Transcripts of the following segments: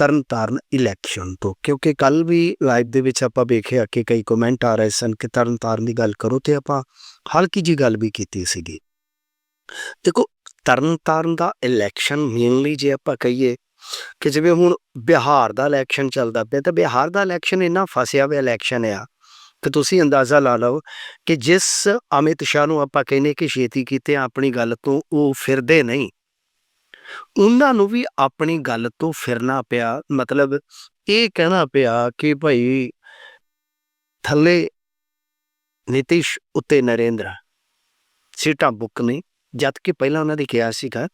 Tarn Taran election ਤੋਂ, ਕਿਉਂਕਿ ਕੱਲ ਵੀ ਲਾਈਵ ਦੇ ਵਿੱਚ ਆਪਾਂ ਵੇਖਿਆ ਕਿ ਕਈ ਕਮੈਂਟ ਆ ਰਹੇ ਸਨ ਕਿ ਤਰਨਤਾਰਨ ਦੀ ਗੱਲ ਕਰੋ ਤੇ ਆਪਾਂ ਹਲਕੀ ਜੀ ਗੱਲ ਵੀ ਕੀਤੀ ਸੀਗੀ। ਦੇਖੋ, ਤਰਨਤਾਰਨ ਦਾ ਇਲੈਕਸ਼ਨ ਮੇਨਲੀ ਜੇ ਆਪਾਂ ਕਹੀਏ ਕਿ ਜਿਵੇਂ ਹੁਣ ਬਿਹਾਰ ਦਾ ਇਲੈਕਸ਼ਨ ਚੱਲਦਾ ਪਿਆ, ਤਾਂ ਬਿਹਾਰ ਦਾ ਇਲੈਕਸ਼ਨ ਇੰਨਾ ਫਸਿਆ ਹੋਇਆ ਇਲੈਕਸ਼ਨ ਆ ਕਿ ਤੁਸੀਂ ਅੰਦਾਜ਼ਾ ਲਾ ਲਓ ਕਿ ਜਿਸ ਅਮਿਤ ਸ਼ਾਹ ਨੂੰ ਆਪਾਂ ਕਹਿੰਦੇ ਕਿ ਛੇਤੀ ਕੀਤੇ ਆਪਣੀ ਗੱਲ ਤੋਂ ਉਹ ਫਿਰਦੇ ਨਹੀਂ। ਉਹਨਾਂ ਨੂੰ ਵੀ ਆਪਣੀ ਗੱਲ ਤੋਂ ਫਿਰਨਾ ਪਿਆ। ਮਤਲਬ ਇਹ ਕਹਿਣਾ ਪਿਆ ਕਿ ਭਾਈ ਥੱਲੇ ਨਿਤਿਸ਼ ਉੱਤੇ ਨਰਿੰਦਰ ਸੀਟਾਂ ਬੁੱਕ ਨੇ, ਜਦ ਕਿ ਪਹਿਲਾਂ ਉਹਨਾਂ ਨੇ ਕਿਹਾ ਸੀਗਾ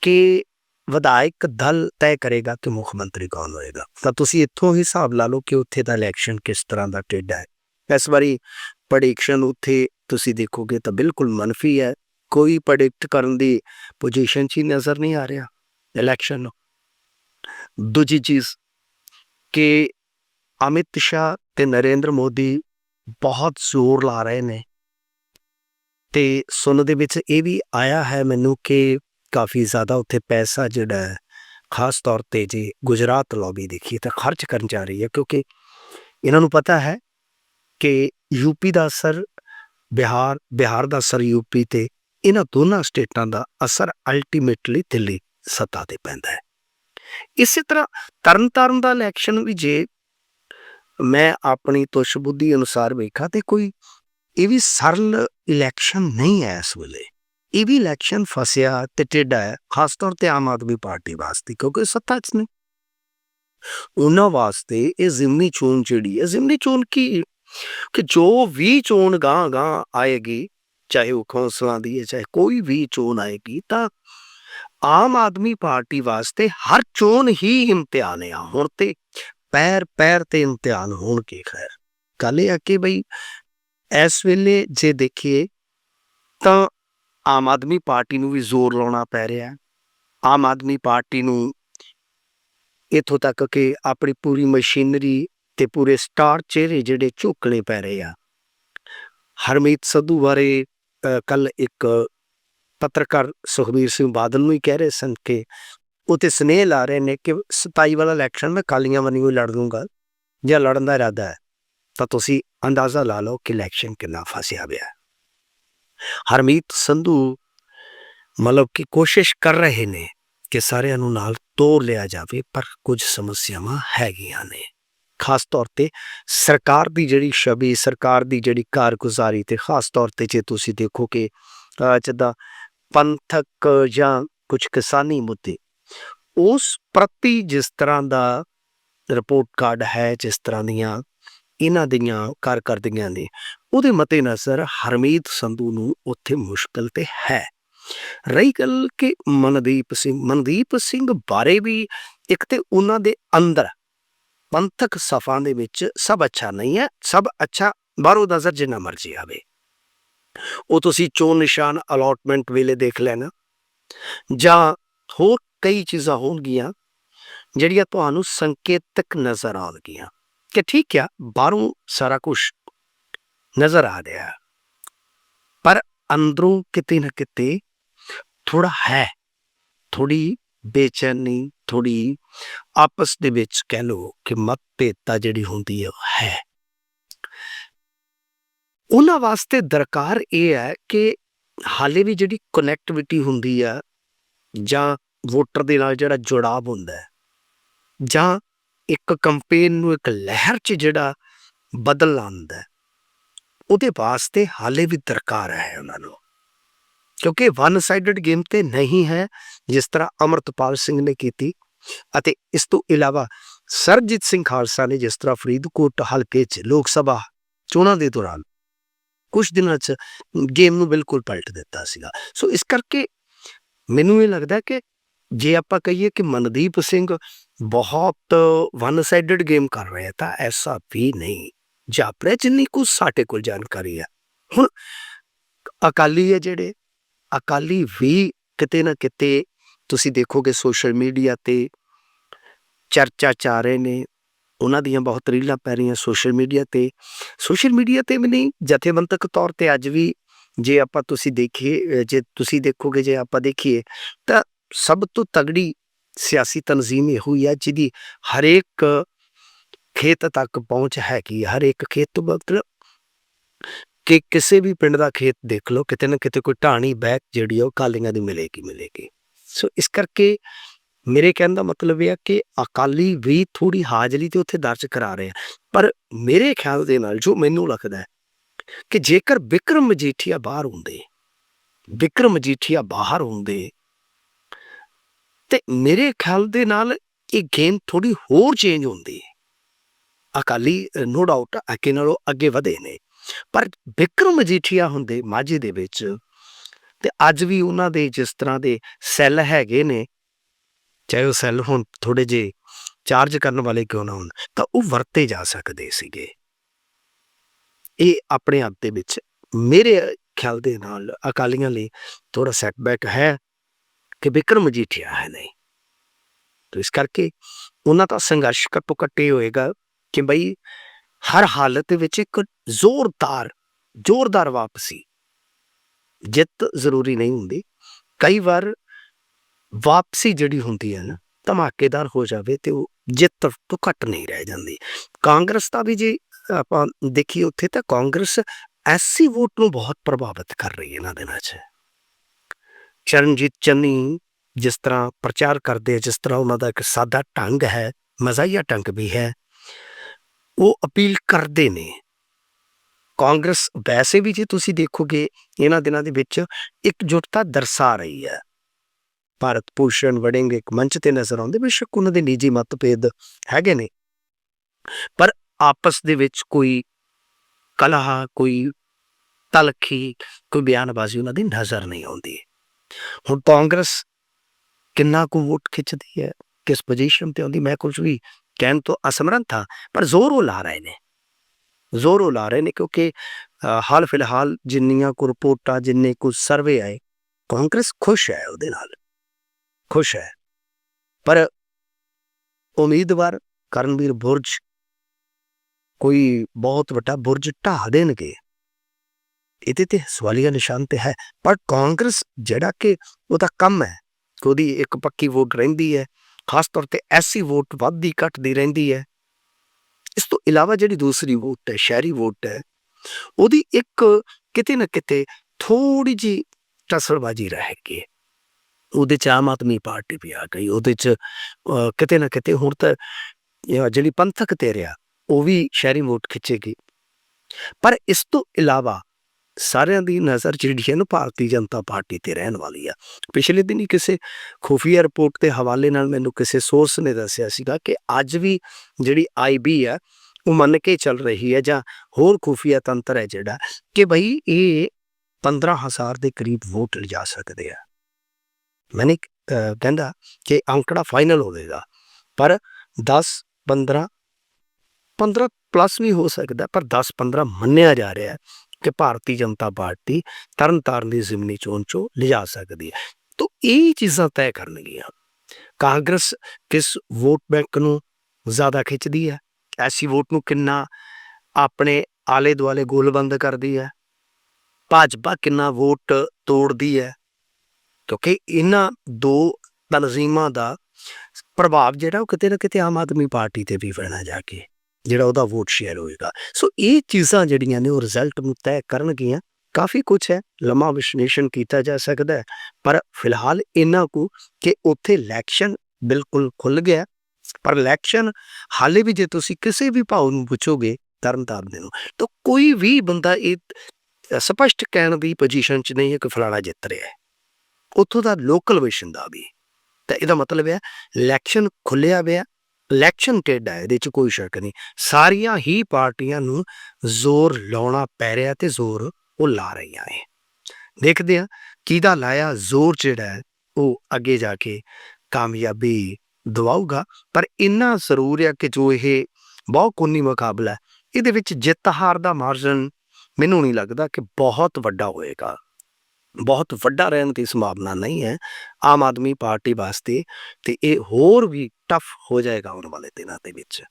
ਕਿ ਵਿਧਾਇਕ ਦਲ ਤੈਅ ਕਰੇਗਾ ਕਿ ਮੁੱਖ ਮੰਤਰੀ ਕੌਣ ਹੋਏਗਾ। ਤਾਂ ਤੁਸੀਂ ਇੱਥੋਂ ਹੀ ਹਿਸਾਬ ਲਾ ਲਓ ਕਿ ਉੱਥੇ ਦਾ ਇਲੈਕਸ਼ਨ ਕਿਸ ਤਰ੍ਹਾਂ ਦਾ ਟੇਡਾ ਹੈ। ਇਸ ਵਾਰੀ ਪ੍ਰੈਡਿਕਸ਼ਨ ਉੱਥੇ ਤੁਸੀਂ ਦੇਖੋਗੇ ਤਾਂ ਬਿਲਕੁਲ ਮੰਨਫੀ ਹੈ। ਕੋਈ ਪ੍ਰੈਡਿਕਟ ਕਰਨ ਦੀ ਪੋਜੀਸ਼ਨ 'ਚ ਹੀ ਨਜ਼ਰ ਨਹੀਂ ਆ ਰਿਹਾ ਇਲੈਕਸ਼ਨ ਨੂੰ। ਦੂਜੀ ਚੀਜ਼ ਕਿ ਅਮਿਤ ਸ਼ਾਹ ਤੇ ਨਰਿੰਦਰ ਮੋਦੀ ਬਹੁਤ ਜ਼ੋਰ ਲਾ ਰਹੇ ਨੇ। ਤੇ ਸੁਣ ਦੇ ਵਿੱਚ ਇਹ ਵੀ ਆਇਆ ਹੈ ਮੈਨੂੰ ਕਿ ਕਾਫੀ ਜ਼ਿਆਦਾ ਉੱਥੇ ਪੈਸਾ ਜਿਹੜਾ ਹੈ, ਖਾਸ ਤੌਰ ਤੇ ਜੇ ਗੁਜਰਾਤ ਲੌਬੀ ਦੇਖੀਏ ਤਾਂ ਖਰਚ ਕਰਨ ਜਾ ਰਹੀ ਹੈ ਕਿਉਂਕਿ ਇਹਨਾਂ ਨੂੰ ਪਤਾ ਹੈ ਕਿ ਯੂਪੀ ਦਾ ਅਸਰ, ਬਿਹਾਰ ਬਿਹਾਰ ਦਾ ਅਸਰ ਯੂਪੀ ਤੇ ਇਹਨਾਂ ਦੋਨਾਂ ਸਟੇਟਾਂ ਦਾ ਅਸਰ ਅਲਟੀਮੇਟਲੀ ਦਿੱਲੀ ਸੱਤਾ ਤੇ ਪੈਂਦਾ ਹੈ। ਇਸੇ ਤਰ੍ਹਾਂ ਤਰਨਤਾਰਨ ਦਾ ਇਲੈਕਸ਼ਨ ਵੀ ਜੇ ਮੈਂ ਆਪਣੀ ਤੁਸ਼ ਬੁੱਧੀ ਅਨੁਸਾਰ ਵੇਖਾਂ ਤੇ ਕੋਈ ਇਹ ਵੀ ਸਰਲ ਇਲੈਕਸ਼ਨ ਨਹੀਂ ਹੈ ਇਸ ਵੇਲੇ। ਇਹ ਵੀ ਇਲੈਕਸ਼ਨ ਫਸਿਆ ਤੇ ਟੇਡਾ ਹੈ, ਖਾਸ ਤੌਰ ਤੇ ਆਮ ਆਦਮੀ ਪਾਰਟੀ ਵਾਸਤੇ, ਕਿਉਂਕਿ ਸੱਤਾ 'ਚ ਨਹੀਂ ਉਹਨਾਂ ਵਾਸਤੇ ਇਹ ਜ਼ਿਮਨੀ ਚੋਣ ਜਿਹੜੀ ਹੈ, ਜ਼ਿਮਨੀ ਚੋਣ ਕੀ? ਕਿ ਜੋ ਵੀ ਚੋਣ ਗਾਂ ਗਾਂ ਆਏਗੀ ਚਾਹੇ ਉਹ ਕੌਂਸਲਾਂ ਦੀ ਹੈ, ਚਾਹੇ ਕੋਈ ਵੀ ਚੋਣ ਆਏਗੀ, ਤਾਂ ਆਮ ਆਦਮੀ ਪਾਰਟੀ ਵਾਸਤੇ ਹਰ ਚੋਣ ਹੀ ਇਮਤਿਹਾਨ ਆ। ਹੁਣ ਤੇ ਪੈਰ ਪੈਰ ਤੇ ਇਮਤਿਹਾਨ ਹੋਣਗੇ, ਖੈਰ। ਗੱਲ ਇਹ ਆ ਕਿ ਬਈ ਇਸ ਵੇਲੇ ਜੇ ਦੇਖੀਏ, ਤਾਂ ਆਮ ਆਦਮੀ ਪਾਰਟੀ ਨੂੰ ਵੀ ਜ਼ੋਰ ਲਾਉਣਾ ਪੈ ਰਿਹਾ ਆਮ ਆਦਮੀ ਪਾਰਟੀ ਨੂੰ ਇਥੋਂ ਤੱਕ ਕਿ ਆਪਣੀ ਪੂਰੀ ਮਸ਼ੀਨਰੀ ਤੇ ਪੂਰੇ ਸਟਾਰ ਚਿਹਰੇ ਜਿਹੜੇ ਝੁਕਣੇ ਪੈ ਰਹੇ ਆ। ਹਰਮੀਤ ਸੰਧੂ ਬਾਰੇ ਕੱਲ ਇੱਕ ਪੱਤਰਕਾਰ ਸੁਖਬੀਰ ਸਿੰਘ ਬਾਦਲ ਨੂੰ ਹੀ ਕਹਿ ਰਹੇ ਸਨ ਕਿ ਉਹ ਤੇ ਸਨੇਹ ਲਾ ਰਹੇ ਨੇ ਕਿ 27 ਵਾਲਾ ਇਲੈਕਸ਼ਨ ਮੈਂ ਕਾਲੀਆਂ ਬਣੀ ਹੋਈ ਲੜ ਦੂੰਗਾ ਜਾਂ ਲੜਨ ਦਾ ਇਰਾਦਾ ਹੈ, ਤਾਂ ਤੁਸੀਂ ਅੰਦਾਜ਼ਾ ਲਾ ਲਓ ਕਿ ਇਲੈਕਸ਼ਨ ਕਿੰਨਾ ਫਸਿਆ ਹੋਇਆ ਹੈ। ਹਰਮੀਤ ਸੰਧੂ ਮਤਲਬ ਕਿ ਕੋਸ਼ਿਸ਼ ਕਰ ਰਹੇ ਨੇ ਕਿ ਸਾਰਿਆਂ ਨੂੰ ਨਾਲ ਤੋੜ ਲਿਆ ਜਾਵੇ, ਪਰ ਕੁਝ ਸਮੱਸਿਆਵਾਂ ਹੈਗੀਆਂ ਨੇ। ਖਾਸ ਤੌਰ ਤੇ ਸਰਕਾਰ ਦੀ ਜਿਹੜੀ ਛਵੀ, ਸਰਕਾਰ ਦੀ ਜਿਹੜੀ ਕਾਰਗੁਜ਼ਾਰੀ ਤੇ ਖਾਸ ਤੌਰ ਤੇ ਜੇ ਤੁਸੀਂ ਦੇਖੋ ਕਿ ਜਿੱਦਾਂ ਪੰਥਕ ਜਾਂ ਕੁਝ ਕਿਸਾਨੀ ਮੁੱਦੇ, ਉਸ ਪ੍ਰਤੀ ਜਿਸ ਤਰ੍ਹਾਂ ਦਾ ਰਿਪੋਰਟ ਕਾਰਡ ਹੈ, ਜਿਸ ਤਰ੍ਹਾਂ ਦੀਆਂ ਇਹਨਾਂ ਦੀਆਂ ਕਾਰਕਰਦਗੀਆਂ ਨੇ, ਉਹਦੇ ਮਤੇ ਨਜ਼ਰ ਹਰਮੀਤ ਸੰਧੂ ਨੂੰ ਉੱਥੇ ਮੁਸ਼ਕਲ ਤੇ ਹੈ। ਰਹੀ ਗੱਲ ਕਿ ਮਨਦੀਪ ਸਿੰਘ ਮਨਦੀਪ ਸਿੰਘ ਬਾਰੇ ਵੀ ਇੱਕ ਤੇ ਉਹਨਾਂ ਦੇ ਅੰਦਰ ਪੰਥਕ ਸਫਾਂ ਦੇ ਵਿੱਚ ਸਭ ਅੱਛਾ ਨਹੀਂ ਹੈ, ਸਭ ਅੱਛਾ ਬਾਹਰੋਂ ਨਜ਼ਰ ਜਿੰਨਾ ਮਰਜ਼ੀ ਆਵੇ। ਉਹ ਤੁਸੀਂ ਚੋਣ ਨਿਸ਼ਾਨ ਅਲਾਟਮੈਂਟ ਵੇਲੇ ਦੇਖ ਲੈਣਾ। ਜਾਂ ਹੋਰ ਕਈ ਚੀਜ਼ਾਂ ਹੋਣਗੀਆਂ, ਜਿਹੜੀਆਂ ਤੁਹਾਨੂੰ ਸੰਕੇਤਕ ਨਜ਼ਰ ਆਉਣਗੀਆਂ ਕਿ ਠੀਕ ਆ, ਬਾਹਰੋਂ ਸਾਰਾ ਕੁਝ ਨਜ਼ਰ ਆ ਰਿਹਾ ਪਰ ਅੰਦਰੋਂ ਕਿਤੇ ਨਾ ਕਿਤੇ ਥੋੜਾ ਹੈ ਥੋੜੀ ਬੇਚੈਨੀ ਥੋੜੀ ਆਪਸ ਦੇ ਵਿੱਚ ਕਹਿ ਲੋ ਕਿ ਮਤਭੇਦਤਾ ਜਿਹੜੀ ਹੁੰਦੀ ਹੈ ਉਹ ਹੈ। ਉਹਨਾਂ ਵਾਸਤੇ ਦਰਕਾਰ ਇਹ ਹੈ ਕਿ ਹਾਲੇ ਵੀ ਜਿਹੜੀ ਕਨੈਕਟੀਵਿਟੀ ਹੁੰਦੀ ਆ, ਜਾਂ ਵੋਟਰ ਦੇ ਨਾਲ ਜਿਹੜਾ ਜੁੜਾਵ ਹੁੰਦਾ ਹੈ, ਜਾਂ ਇੱਕ ਕੰਪੇਨ ਨੂੰ ਇੱਕ ਲਹਿਰ 'ਚ ਜਿਹੜਾ ਬਦਲ ਆਉਂਦਾ ਉਹਦੇ ਵਾਸਤੇ ਹਾਲੇ ਵੀ ਦਰਕਾਰ ਹੈ ਉਹਨਾਂ ਨੂੰ। ਕਿਉਂਕਿ ਵਨ ਸਾਈਡਡ ਗੇਮ ਤੇ ਨਹੀਂ ਹੈ ਜਿਸ ਤਰ੍ਹਾਂ ਅਮਰਤਪਾਲ ਸਿੰਘ ਨੇ ਕੀਤੀ ਅਤੇ ਇਸ ਤੋਂ ਇਲਾਵਾ ਸਰਜੀਤ ਸਿੰਘ ਖਾਲਸਾ ਨੇ ਜਿਸ ਤਰ੍ਹਾਂ ਫਰੀਦਕੋਟ ਹਲਕੇ 'ਚ ਲੋਕ ਸਭਾ ਚੋਣਾਂ ਦੇ ਦੌਰਾਨ ਕੁਝ ਦਿਨਾਂ 'ਚ ਗੇਮ ਨੂੰ ਬਿਲਕੁਲ ਪਲਟ ਦਿੱਤਾ ਸੀਗਾ ਸੋ ਇਸ ਕਰਕੇ ਮੈਨੂੰ ਇਹ ਲੱਗਦਾ ਕਿ ਜੇ ਆਪਾਂ ਕਹੀਏ ਕਿ ਮਨਦੀਪ ਸਿੰਘ ਬਹੁਤ ਵਨ ਸਾਈਡਡ ਗੇਮ ਕਰ ਰਿਹਾ ਤਾਂ ਐਸਾ ਵੀ ਨਹੀਂ ਜਾਪਰੇ ਜਿੰਨੀ ਕੁ ਸਾਡੇ ਕੋਲ ਜਾਣਕਾਰੀ ਹੈ ਹੁਣ ਅਕਾਲੀ ਹੈ ਜਿਹੜੇ ਅਕਾਲੀ ਵੀ ਕਿਤੇ ਨਾ ਕਿਤੇ ਤੁਸੀਂ ਦੇਖੋਗੇ ਸੋਸ਼ਲ ਮੀਡੀਆ ਤੇ ਚਰਚਾ ਚ ਰਹੇ ਨੇ, ਉਹਨਾਂ ਦੀਆਂ ਬਹੁਤ ਰੀਲਾਂ ਪੈ ਰਹੀਆਂ ਸੋਸ਼ਲ ਮੀਡੀਆ ਤੇ। ਸੋਸ਼ਲ ਮੀਡੀਆ ਤੇ ਵੀ ਨਹੀਂ, ਜਥੇਬੰਦਕ ਤੌਰ ਤੇ ਅੱਜ ਵੀ ਜੇ ਆਪਾਂ ਤੁਸੀਂ ਦੇਖੀਏ ਜੇ ਤੁਸੀਂ ਦੇਖੋਗੇ, ਜੇ ਆਪਾਂ ਦੇਖੀਏ, ਤਾਂ ਸਭ ਤੋਂ ਤਗੜੀ ਸਿਆਸੀ ਤਨਜ਼ੀਮ ਇਹੋ ਹੀ ਹੈ ਜਿਹਦੀ ਹਰੇਕ ਖੇਤ ਤੱਕ ਪਹੁੰਚ ਹੈਗੀ ਹਰੇਕ ਖੇਤ ਤੋਂ ਮਤਲਬ ਕਿ ਕਿਸੇ ਵੀ ਪਿੰਡ ਦਾ ਖੇਤ ਦੇਖ ਲਓ, ਕਿਤੇ ਨਾ ਕਿਤੇ ਕੋਈ ਢਾਣੀ, ਬੈਕ ਜਿਹੜੀ ਉਹ ਕਾਲੀਆਂ ਦੀ ਮਿਲੇਗੀ ਮਿਲੇਗੀ। ਸੋ ਇਸ ਕਰਕੇ ਮੇਰੇ ਕਹਿਣ ਦਾ ਮਤਲਬ ਇਹ ਆ ਕਿ ਅਕਾਲੀ ਵੀ ਥੋੜੀ ਹਾਜ਼ਰੀ ਤੇ ਉੱਥੇ ਦਰਜ ਕਰਾ ਰਹੇ ਆ। ਪਰ ਮੇਰੇ ਖਿਆਲ ਦੇ ਨਾਲ ਜੋ ਮੈਨੂੰ ਲੱਗਦਾ ਕਿ ਜੇਕਰ ਵਿਕਰਮ ਮਜੀਠੀਆ ਬਾਹਰ ਹੁੰਦੇ, ਵਿਕਰਮ ਮਜੀਠੀਆ ਬਾਹਰ ਹੁੰਦੇ, ਤੇ ਮੇਰੇ ਖਿਆਲ ਦੇ ਨਾਲ ਇਹ ਗੇਮ ਥੋੜੀ ਹੋਰ ਚੇਂਜ ਹੁੰਦੀ। ਅਕਾਲੀ ਨੋ ਡਾਊਟ ਅੱਗੇ ਨਾਲੋਂ ਅੱਗੇ ਵਧੇ ਨੇ। ਪਰ ਬਿਕਰਮ ਮਜੀਠੀਆ ਹੁੰਦੇ ਮਾਝੇ ਦੇ ਵਿੱਚ ਤੇ ਅੱਜ ਵੀ ਉਹਨਾਂ ਦੇ ਜਿਸ ਤਰ੍ਹਾਂ ਦੇ ਸੈੱਲ ਹੈਗੇ ਨੇ, ਚਾਹੇ ਉਹ ਸੈੱਲ ਹੁਣ ਥੋੜੇ ਜੇ ਚਾਰਜ ਕਰਨ ਵਾਲੇ ਕਿਉਂ ਨਾ ਹੋਣ, ਤਾਂ ਉਹ ਵਰਤੇ ਜਾ ਸਕਦੇ ਸੀਗੇ। ਇਹ ਆਪਣੇ ਆਪ ਦੇ ਵਿੱਚ ਮੇਰੇ ਖਿਆਲ ਦੇ ਨਾਲ ਅਕਾਲੀਆਂ ਲਈ ਥੋੜਾ ਸੈਟਬੈਕ ਹੈ ਕਿ ਬਿਕਰਮ ਮਜੀਠੀਆ ਹੈ ਨਹੀਂ। ਤਾਂ ਇਸ ਕਰਕੇ ਉਹਨਾਂ ਦਾ ਸੰਘਰਸ਼ ਘੱਟੋ ਘੱਟ ਇਹ ਹੋਏਗਾ ਕਿ ਬਈ ਹਰ ਹਾਲਤ ਵਿੱਚ ਇੱਕ ਜ਼ੋਰਦਾਰ ਜ਼ੋਰਦਾਰ ਵਾਪਸੀ। ਜਿੱਤ ਜ਼ਰੂਰੀ ਨਹੀਂ ਹੁੰਦੀ। ਕਈ ਵਾਰ ਵਾਪਸੀ ਜਿਹੜੀ ਹੁੰਦੀ ਹੈ ਨਾ, ਧਮਾਕੇਦਾਰ ਹੋ ਜਾਵੇ ਤੇ ਉਹ ਜਿੱਤ ਤੋਂ ਘੱਟ ਨਹੀਂ ਰਹਿ ਜਾਂਦੀ। ਕਾਂਗਰਸ ਦਾ ਵੀ ਜੇ ਆਪਾਂ ਦੇਖੀਏ ਉੱਥੇ ਤਾਂ ਕਾਂਗਰਸ ਐਸਸੀ ਵੋਟ ਨੂੰ ਬਹੁਤ ਪ੍ਰਭਾਵਿਤ ਕਰ ਰਹੀ ਹੈ ਇਹਨਾਂ ਦਿਨਾਂ 'ਚ। ਚਰਨਜੀਤ ਚੰਨੀ ਜਿਸ ਤਰ੍ਹਾਂ ਪ੍ਰਚਾਰ ਕਰਦੇ ਜਿਸ ਤਰ੍ਹਾਂ ਉਹਨਾਂ ਦਾ ਇੱਕ ਸਾਦਾ ਢੰਗ ਹੈ ਮਜ਼ਾਈਆ ਢੰਗ ਵੀ ਹੈ ਉਹ ਅਪੀਲ ਕਰਦੇ ਨੇ। ਕਾਂਗਰਸ ਵੈਸੇ ਵੀ ਜੇ ਤੁਸੀਂ ਦੇਖੋਗੇ, ਇਹਨਾਂ ਦਿਨਾਂ ਦੇ ਵਿੱਚ ਇੱਕ ਇਕਜੁੱਟਤਾ ਦਰਸਾ ਰਹੀ ਹੈ। ਭਾਰਤ ਭੂਸ਼ਣ ਵੜਿੰਗ ਇੱਕ ਮੰਚ ਤੇ ਨਜ਼ਰ ਆਉਂਦੇ, ਬੇਸ਼ੱਕ ਉਹਨਾਂ ਦੇ ਨਿੱਜੀ ਮਤਭੇਦ ਹੈਗੇ ਨੇ। ਪਰ ਆਪਸ ਦੇ ਵਿੱਚ ਕੋਈ ਕਲਹ, ਕੋਈ ਤਲਖੀ, ਕੋਈ ਬਿਆਨਬਾਜ਼ੀ ਉਹਨਾਂ ਦੀ ਨਜ਼ਰ ਨਹੀਂ ਆਉਂਦੀ। ਹੁਣ ਕਾਂਗਰਸ ਕਿੰਨਾ ਕੁ ਵੋਟ ਖਿੱਚਦੀ ਹੈ, ਕਿਸ ਪੋਜੀਸ਼ਨ ਤੇ ਆਉਂਦੀ, ਮੈਂ ਕੁਝ ਵੀ ਕਹਿਣ ਤੋਂ ਅਸਮਰਥ ਹਾਂ, ਪਰ ਜ਼ੋਰ ਉਹ ਲਾ ਰਹੇ ਨੇ। ਜ਼ੋਰ ਉਹ ਲਾ ਰਹੇ ਨੇ ਕਿਉਂਕਿ ਹਾਲ ਫਿਲਹਾਲ ਜਿੰਨੀਆਂ ਕੁ ਰਿਪੋਰਟਾਂ, ਜਿੰਨੇ ਕੁ ਸਰਵੇ ਆਏ, ਕਾਂਗਰਸ ਖੁਸ਼ ਹੈ ਉਹਦੇ ਨਾਲ। ਖੁਸ਼ ਹੈ। ਪਰ ਉਮੀਦਵਾਰ ਕਰਨਵੀਰ ਬੁਰਜ ਕੋਈ ਬਹੁਤ ਵੱਡਾ ਬੁਰਜ ਢਾਹ ਦੇਣਗੇ। ਇਹਦੇ ਤੇ ਸਵਾਲੀਆ ਨਿਸ਼ਾਨ ਤੇ ਹੈ, ਪਰ ਕਾਂਗਰਸ ਜਿਹੜਾ ਕਿ ਉਹਦਾ ਕੰਮ ਹੈ, ਉਹਦੀ ਇੱਕ ਪੱਕੀ ਵੋਟ ਰਹਿੰਦੀ ਹੈ। ਖਾਸ ਤੌਰ ਤੇ ਐਸੀ ਵੋਟ ਵੱਧਦੀ ਘਟਦੀ ਰਹਿੰਦੀ ਹੈ। ਇਸ ਤੋਂ ਇਲਾਵਾ ਜਿਹੜੀ ਦੂਸਰੀ ਵੋਟ ਹੈ, ਸ਼ਹਿਰੀ ਵੋਟ ਹੈ, ਉਹਦੀ ਇੱਕ ਕਿਤੇ ਨਾ ਕਿਤੇ ਥੋੜੀ ਜੀ ਟਸਲਬਾਜੀ ਰਹਿ ਗਈ ਉਹਦੇ ਚ ਆਮ ਆਦਮੀ ਪਾਰਟੀ ਵੀ ਆ ਗਈ, ਉਹਦੇ ਚ ਕਿਤੇ ਨਾ ਕਿਤੇ ਹੁਣ ਤਾਂ ਜਿਹੜੀ ਪੰਥਕ ਤੇ ਰਿਆ ਉਹ ਵੀ ਸ਼ਹਿਰੀ ਵੋਟ ਖਿੱਚੇਗੀ। ਪਰ ਇਸ ਤੋਂ ਇਲਾਵਾ ਸਾਰਿਆਂ ਦੀ ਨਜ਼ਰ ਜਿਹੜੀ ਹੈ ਨਾ ਭਾਰਤੀ ਜਨਤਾ ਪਾਰਟੀ ਤੇ ਰਹਿਣ ਵਾਲੀ ਆ। ਪਿਛਲੇ ਦਿਨੀ ਕਿਸੇ ਖੁਫੀਆ ਰਿਪੋਰਟ ਦੇ ਹਵਾਲੇ ਨਾਲ ਮੈਨੂੰ ਕਿਸੇ ਸੋਰਸ ਨੇ ਦੱਸਿਆ ਸੀਗਾ ਕਿ ਅੱਜ ਵੀ ਜਿਹੜੀ ਆਈਬੀ ਆ ਉਹ ਮੰਨ ਕੇ ਚੱਲ ਰਹੀ ਹੈ ਜਾਂ ਹੋਰ ਖੁਫੀਆ ਤੰਤਰ ਹੈ ਜਿਹੜਾ ਕਿ ਭਈ ਇਹ 15000 ਦੇ ਕਰੀਬ ਵੋਟ ਲਿਜਾ ਸਕਦੇ ਆ। ਮੈਨੇ ਅਹ, ਕਹਿੰਦਾ ਕਿ ਅੰਕੜਾ ਫਾਈਨਲ ਹੋਵੇਗਾ ਪਰ 10 15 15 ਪਲੱਸ ਵੀ ਹੋ ਸਕਦਾ ਪਰ 10 15 ਮੰਨਿਆ ਜਾ ਰਿਹਾ ਕਿ ਭਾਰਤੀ ਜਨਤਾ ਪਾਰਟੀ ਤਰਨਤਾਰਨ ਦੀ ਜ਼ਿਮਨੀ ਚੋਣ ਚੋਂ ਲਿਜਾ ਸਕਦੀ ਹੈ। ਤਾਂ ਇਹ ਚੀਜ਼ਾਂ ਤੈਅ ਕਰਨਗੀਆਂ। ਕਾਂਗਰਸ ਕਿਸ ਵੋਟ ਬੈਂਕ ਨੂੰ ਜ਼ਿਆਦਾ ਖਿੱਚਦੀ ਹੈ? ਐਸੀ ਵੋਟ ਨੂੰ ਕਿੰਨਾ ਆਪਣੇ ਆਲੇ ਦੁਆਲੇ ਗੋਲਬੰਦ ਕਰਦੀ ਹੈ? ਭਾਜਪਾ ਕਿੰਨਾ ਵੋਟ ਤੋੜਦੀ ਹੈ? ਕਿਉਂਕਿ ਇਹਨਾਂ ਦੋ ਤਨਜ਼ੀਮਾਂ ਦਾ ਪ੍ਰਭਾਵ ਜਿਹੜਾ ਉਹ ਕਿਤੇ ਨਾ ਕਿਤੇ ਆਮ ਆਦਮੀ ਪਾਰਟੀ ਤੇ ਵੀ ਪੈਣਾ ਜਾ ਕੇ। ਜਿਹੜਾ ਉਹਦਾ ਵੋਟ ਸ਼ੇਅਰ ਹੋਏਗਾ। ਸੋ ਇਹ ਚੀਜ਼ਾਂ ਜਿਹੜੀਆਂ ਨੇ ਉਹ ਰਿਜ਼ਲਟ ਨੂੰ ਤੈਅ ਕਰਨਗੀਆਂ। ਕਾਫੀ ਕੁਝ ਹੈ, ਲੰਮਾ ਵਿਸ਼ਲੇਸ਼ਣ ਕੀਤਾ ਜਾ ਸਕਦਾ ਹੈ। ਪਰ ਫਿਲਹਾਲ ਇਹਨਾਂ ਕੋ ਕਿ ਉੱਥੇ ਇਲੈਕਸ਼ਨ ਬਿਲਕੁਲ ਖੁੱਲ ਗਿਆ ਪਰ ਇਲੈਕਸ਼ਨ ਹਾਲੇ ਵੀ ਜੇ ਤੁਸੀਂ ਕਿਸੇ ਵੀ ਭਾਉ ਨੂੰ ਪੁੱਛੋਗੇ ਤਰਨਤਾਰਨ ਦੇ ਨੂੰ, ਤਾਂ ਕੋਈ ਵੀ ਬੰਦਾ ਇਹ ਸਪਸ਼ਟ ਕਹਿਣ ਦੀ ਪੋਜੀਸ਼ਨ 'ਚ ਨਹੀਂ ਹੈ ਕਿ ਫਲਾਣਾ ਜਿੱਤ ਰਿਹਾ ਹੈ। ਉੱਥੋਂ ਦਾ ਲੋਕਲ ਵਿਸ਼ਨ ਦਾ ਵੀ। ਤਾਂ ਇਹਦਾ ਮਤਲਬ ਹੈ ਇਲੈਕਸ਼ਨ ਖੁੱਲਿਆ ਹੋਇਆ ਇਲੈਕਸ਼ਨ ਟੇਡਾ ਹੈ ਇਹਦੇ 'ਚ ਕੋਈ ਸ਼ੱਕ ਨਹੀਂ। ਸਾਰੀਆਂ ਹੀ ਪਾਰਟੀਆਂ ਨੂੰ ਜ਼ੋਰ ਲਾਉਣਾ ਪੈ ਰਿਹਾ ਤੇ ਜ਼ੋਰ ਉਹ ਲਾ ਰਹੀਆਂ ਨੇ। ਦੇਖਦੇ ਆ ਕਿਹਦਾ ਲਾਇਆ ਜ਼ੋਰ ਜਿਹੜਾ ਹੈ, ਉਹ ਅੱਗੇ ਜਾ ਕੇ ਕਾਮਯਾਬੀ ਦਵਾਊਗਾ। ਪਰ ਇੰਨਾ ਜ਼ਰੂਰ ਹੈ ਕਿ ਜੋ ਇਹ ਬਹੁਤ ਕੋਨੀ ਮੁਕਾਬਲਾ ਇਹਦੇ ਵਿੱਚ ਜਿੱਤ ਹਾਰ ਦਾ ਮਾਰਜਨ ਮੈਨੂੰ ਨਹੀਂ ਲੱਗਦਾ ਕਿ ਬਹੁਤ ਵੱਡਾ ਹੋਏਗਾ। ਬਹੁਤ ਵੱਡਾ ਰਹਿਣ ਦੀ ਸੰਭਾਵਨਾ ਨਹੀਂ ਹੈ ਆਮ ਆਦਮੀ ਪਾਰਟੀ ਵਾਸਤੇ ਤੇ ਇਹ ਹੋਰ ਵੀ ਟਫ ਹੋ ਜਾਏਗਾ ਆਉਣ ਵਾਲੇ ਦਿਨਾਂ ਦੇ ਵਿੱਚ